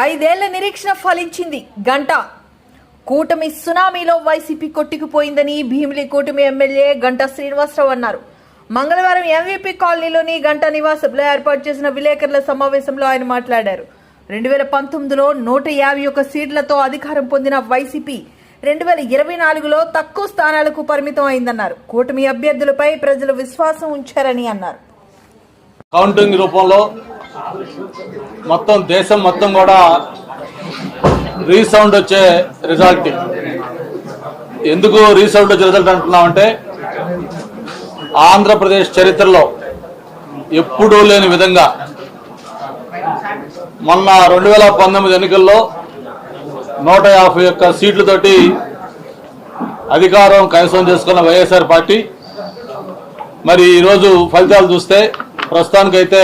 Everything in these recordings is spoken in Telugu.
ఐదేళ్ళ నిరీక్షణ ఫలించింది గంట. కూటమి సునామీలో వైసీపీ కొట్టుకుపోయిందని భీమిలి కూటమి ఎమ్మెల్యే గంటా శ్రీనివాసరావు అన్నారు. మంగళవారం ఎంవీపీ కాలనీలోని గంటా నివాసంలో ఏర్పాటు చేసిన విలేకరుల సమావేశంలో ఆయన మాట్లాడారు. రెండు వేల పంతొమ్మిదిలో నూట యాభై ఒక్క సీట్లతో అధికారం పొందిన వైసీపీ రెండు వేల ఇరవై నాలుగులో తక్కువ స్థానాలకు పరిమితం అయిందన్నారు. కూటమి అభ్యర్థులపై ప్రజలు విశ్వాసం ఉంచారని అన్నారు. కౌంటింగ్ రూపంలో మొత్తం దేశం మొత్తం కూడా రీసౌండ్ వచ్చే రిజల్ట్ ఎందుకు రీసౌండ్ వచ్చే రిజల్ట్ అంటున్నామంటే ఆంధ్రప్రదేశ్ చరిత్రలో ఎప్పుడూ లేని విధంగా మొన్న రెండు వేల పంతొమ్మిది ఎన్నికల్లో నూట యాభై ఒక్క సీట్లతోటి అధికారం కైవసం చేసుకున్న వైఎస్ఆర్ పార్టీ. మరి ఈరోజు ఫలితాలు చూస్తే ప్రస్తుతానికైతే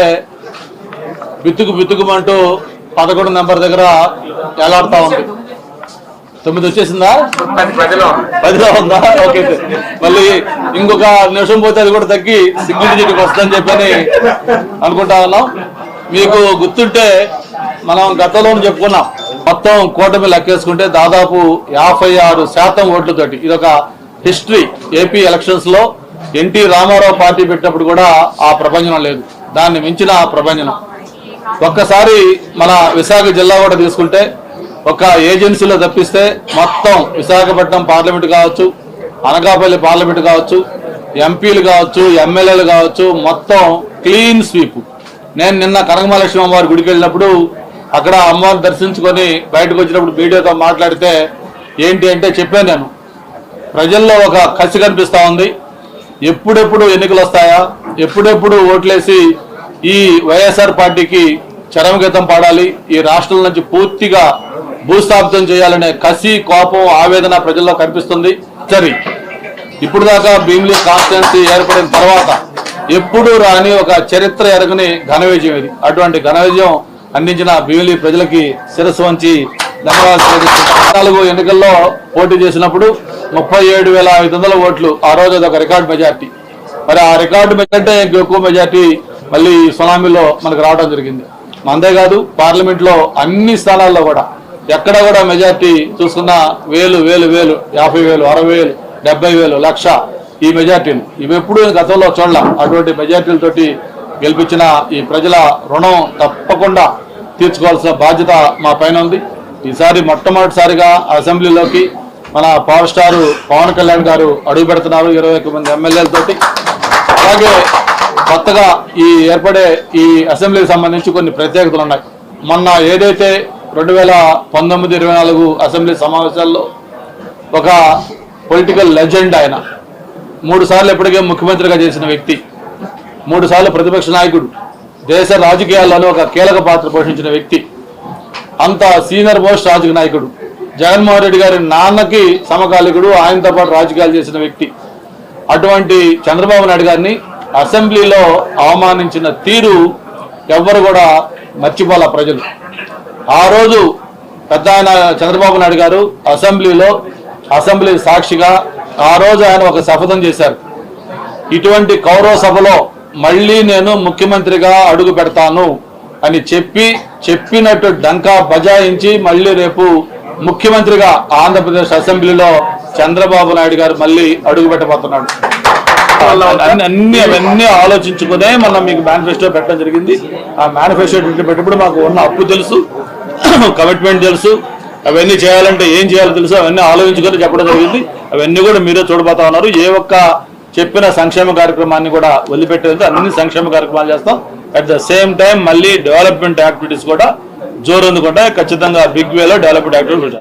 బిత్తుకు బిత్తుకుమంటూ పదకొండు నెంబర్ దగ్గర ఎలాడుతా ఉంది. తొమ్మిది వచ్చేసిందా? పదిలో ఉందా. ఓకే మళ్ళీ ఇంకొక నిమిషం పోతే అది కూడా తగ్గి సింగిల్ డిజిట్కి వస్తుందని చెప్పని అనుకుంటా ఉన్నాం. మీకు గుర్తుంటే మనం గతంలో చెప్పుకున్నాం. మొత్తం కూటమి లెక్కేసుకుంటే దాదాపు యాభై ఆరు శాతం ఓట్లతోటి ఇదొక హిస్టరీ. ఏపీ ఎలక్షన్స్లో ఎన్టీ రామారావు పార్టీ పెట్టినప్పుడు కూడా ఆ ప్రపంచం లేదు. దాన్ని మించిన ఆ ప్రపంచం. ఒక్కసారి మన విశాఖ జిల్లా కూడా తీసుకుంటే ఒక ఏజెన్సీలో తప్పిస్తే మొత్తం విశాఖపట్నం పార్లమెంట్ కావచ్చు అనకాపల్లి పార్లమెంట్ కావచ్చు ఎంపీలు కావచ్చు ఎమ్మెల్యేలు కావచ్చు మొత్తం క్లీన్ స్వీప్. నేను నిన్న కనకమహాలక్ష్మి అమ్మవారి గుడికి వెళ్ళినప్పుడు అక్కడ అమ్మవారిని దర్శించుకొని బయటకు వచ్చినప్పుడు మీడియాతో మాట్లాడితే ఏంటి అంటే చెప్పాను నేను. ప్రజల్లో ఒక కసి కనిపిస్తూ ఉంది. ఎప్పుడెప్పుడు ఎన్నికలు వస్తాయా? ఎప్పుడెప్పుడు ఓట్లేసి ఈ వైఎస్ఆర్ పార్టీకి చరమగీతం పాడాలి. ఈ రాష్ట్రం నుంచి పూర్తిగా భూస్థాపితం చేయాలనే కసి కోపం ఆవేదన ప్రజల్లో కనిపిస్తుంది. సరే ఇప్పుడు దాకా భీమిలి కాన్స్టిట్యున్సీ ఏర్పడిన తర్వాత ఎప్పుడు రాని ఒక చరిత్ర ఎరగని ఘన విజయం ఇది. అటువంటి ఘన విజయం అందించిన భీమిలి ప్రజలకి శిరస్సు వంచి ధన్యవాదాలు నాలుగు ఎన్నికల్లో పోటీ చేసినప్పుడు ముప్పై ఏడు వేల ఐదు వందల ఓట్లు. ఆ రోజు అదొక రికార్డు మెజార్టీ. మరి ఆ రికార్డు మెజార్టీ ఎక్కువ మెజార్టీ మళ్ళీ ఈ సునామీలో మనకు రావడం జరిగింది. అంతేకాదు పార్లమెంట్ పార్లమెంట్లో అన్ని స్థానాల్లో కూడా ఎక్కడ కూడా మెజార్టీ చూసుకున్న వేలు వేలు వేలు యాభై వేలు అరవై వేలు డెబ్బై వేలు లక్ష ఈ మెజార్టీలు. ఇవి ఎప్పుడు గతంలో చూడలేం. అటువంటి మెజార్టీలతోటి గెలిపించిన ఈ ప్రజల రుణం తప్పకుండా తీర్చుకోవాల్సిన బాధ్యత మా పైన ఉంది. ఈసారి మొట్టమొదటిసారిగా అసెంబ్లీలోకి మన పవర్ స్టార్ పవన్ కళ్యాణ్ గారు అడుగు పెడుతున్నారు. ఇరవై ఒక్క మంది ఎమ్మెల్యేలతోటి. అలాగే కొత్తగా ఈ ఏర్పడే ఈ అసెంబ్లీకి సంబంధించి కొన్ని ప్రత్యేకతలు ఉన్నాయి. మొన్న ఏదైతే రెండు వేల పంతొమ్మిది ఇరవై నాలుగు అసెంబ్లీ సమావేశాల్లో ఒక పొలిటికల్ లెజెండ్ ఆయన మూడు సార్లు ఎప్పటికే ముఖ్యమంత్రిగా చేసిన వ్యక్తి మూడు సార్లు ప్రతిపక్ష నాయకుడు దేశ రాజకీయాలలో ఒక కీలక పాత్ర పోషించిన వ్యక్తి అంత సీనియర్ మోస్ట్ రాజకీయ నాయకుడు జగన్మోహన్ రెడ్డి గారి నాన్నకి సమకాలికుడు ఆయనతో పాటు రాజకీయాలు చేసిన వ్యక్తి. అటువంటి చంద్రబాబు నాయుడు గారిని అసెంబ్లీలో అవమానించిన తీరు ఎవ్వరు కూడా మర్చిపోల ప్రజలు. ఆ రోజు పెద్ద ఆయన చంద్రబాబు నాయుడు గారు అసెంబ్లీలో అసెంబ్లీ సాక్షిగా ఆ రోజు ఆయన ఒక శపథం చేశారు. ఇటువంటి కౌరవ సభలో మళ్ళీ నేను ముఖ్యమంత్రిగా అడుగు పెడతాను అని చెప్పి చెప్పినట్టు డంకా బజాయించి మళ్ళీ రేపు ముఖ్యమంత్రిగా ఆంధ్రప్రదేశ్ అసెంబ్లీలో చంద్రబాబు నాయుడు గారు మళ్ళీ అడుగు పెట్టబోతున్నాడు. అన్ని అన్ని అవన్నీ ఆలోచించుకునే మనం మీకు మేనిఫెస్టో పెట్టడం జరిగింది. ఆ మేనిఫెస్టో పెట్టినప్పుడు మాకు ఉన్న అప్పు తెలుసు కమిట్మెంట్ తెలుసు అవన్నీ చేయాలంటే ఏం చేయాలో తెలుసు అవన్నీ ఆలోచించుకొని చెప్పడం జరిగింది. అవన్నీ కూడా మీరే చూడబోతా ఉన్నారు. ఏ ఒక్క చెప్పిన సంక్షేమ కార్యక్రమాన్ని కూడా వదిలిపెట్టేది అన్ని సంక్షేమ కార్యక్రమాలు చేస్తాం. అట్ ద సేమ్ టైం మళ్ళీ డెవలప్మెంట్ యాక్టివిటీస్ కూడా జోరు అందుకుంటే ఖచ్చితంగా బిగ్ వేలో డెవలప్మెంట్ యాక్టివిటీస్